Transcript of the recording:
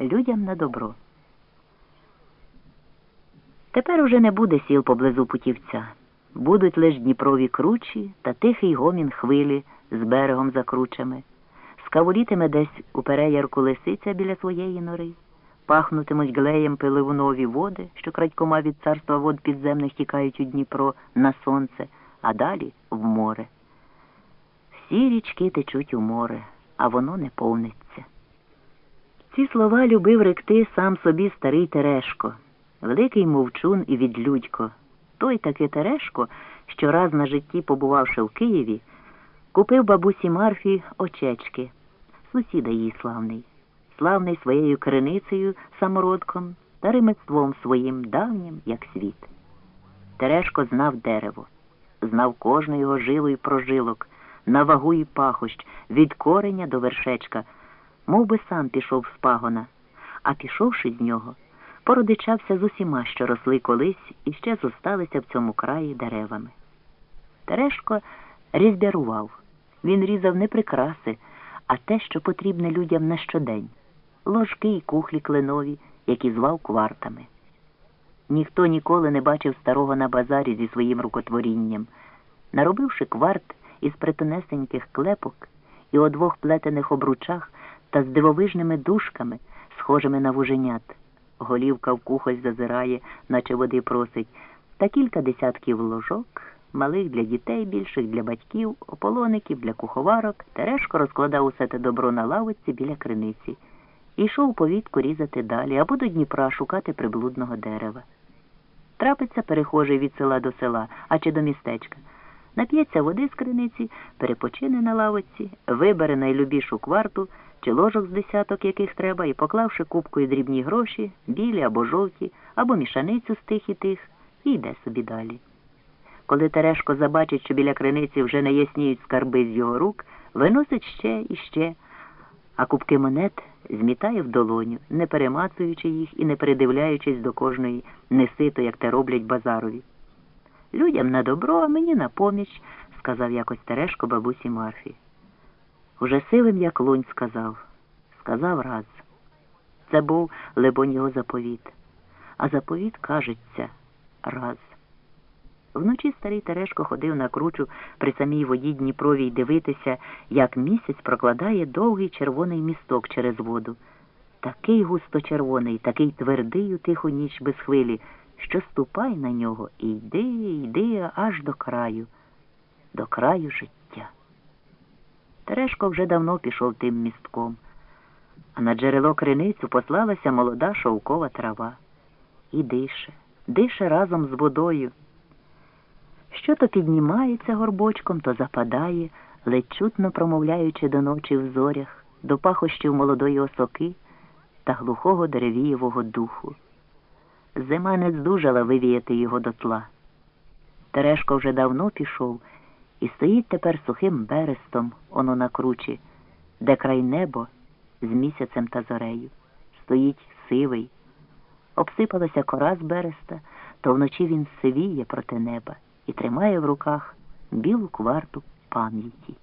людям на добро. Тепер уже не буде сіл поблизу путівця. Будуть лиш Дніпрові кручі та тихий гомін хвилі з берегом за кручами. Скавулітиме десь у переярку лисиця біля своєї нори, пахнутимуть глеєм пиливунові води, що крадькома від царства вод підземних тікають у Дніпро на сонце, а далі в море. Всі річки течуть у море, а воно не повниться. Ці слова любив ректи сам собі старий Терешко, великий мовчун і відлюдько. Той таки Терешко, що раз на житті, побувавши в Києві, купив бабусі Марфі очечки, сусіда її славний, славний своєю криницею самородком та ремецтвом своїм давнім, як світ. Терешко знав дерево, знав кожну його жилу і прожилок, на вагу і пахощ, від кореня до вершечка, мов би сам пішов з пагона, а пішовши з нього, породичався з усіма, що росли колись і ще зосталися в цьому краї деревами. Терешко різбярував. Він різав не прикраси, а те, що потрібне людям на щодень ложки й кухлі кленові, які звав квартами. Ніхто ніколи не бачив старого на базарі зі своїм рукотворінням. Наробивши кварт із притонесеньких клепок і о двох плетених обручах та з дивовижними дужками, схожими на вуженят, голівка в кухоль зазирає, наче води просить, та кілька десятків ложок, малих для дітей, більших для батьків, ополоників для куховарок, Терешко розкладав усе те добро на лавиці біля криниці і йшов повітку різати далі або до Дніпра шукати приблудного дерева. Трапиться перехожий від села до села, а чи до містечка. Нап'ється води з криниці, перепочине на лавиці, вибере найлюбішу кварту чи ложок з десяток, яких треба, і, поклавши кубкою дрібні гроші, білі або жовті, або мішаницю з тих і тих, і йде собі далі. Коли Терешко забачить, що біля криниці вже не ясніють скарби з його рук, виносить ще і ще, а кубки монет змітає в долоню, не перемацуючи їх і не передивляючись до кожної несито, як те роблять базарові. Людям на добро, а мені на поміч, сказав якось Терешко бабусі Марфі. Уже сивим, як лунь, сказав, сказав раз. Це був, либонь, його заповіт. А заповіт, кажеться, раз. Вночі старий Терешко ходив на кручу при самій воді Дніпровій дивитися, як місяць прокладає довгий червоний місток через воду. Такий густо червоний, такий твердий у тиху ніч без хвилі, що ступай на нього і йди, йди аж до краю, до краю життя. Терешко вже давно пішов тим містком, а на джерело криницю послалася молода шовкова трава. І дише, дише разом з водою. Що то піднімається горбочком, то западає, ледь чутно промовляючи до ночі в зорях, до пахощів молодої осоки та глухого деревієвого духу. Зима не здужала вивіяти його до тла. Терешко вже давно пішов і стоїть тепер сухим берестом, оно на кручі, де край небо з місяцем та зорею. Стоїть сивий. Обсипалася кора з береста, то вночі він сивіє проти неба і тримає в руках білу кварту пам'яті.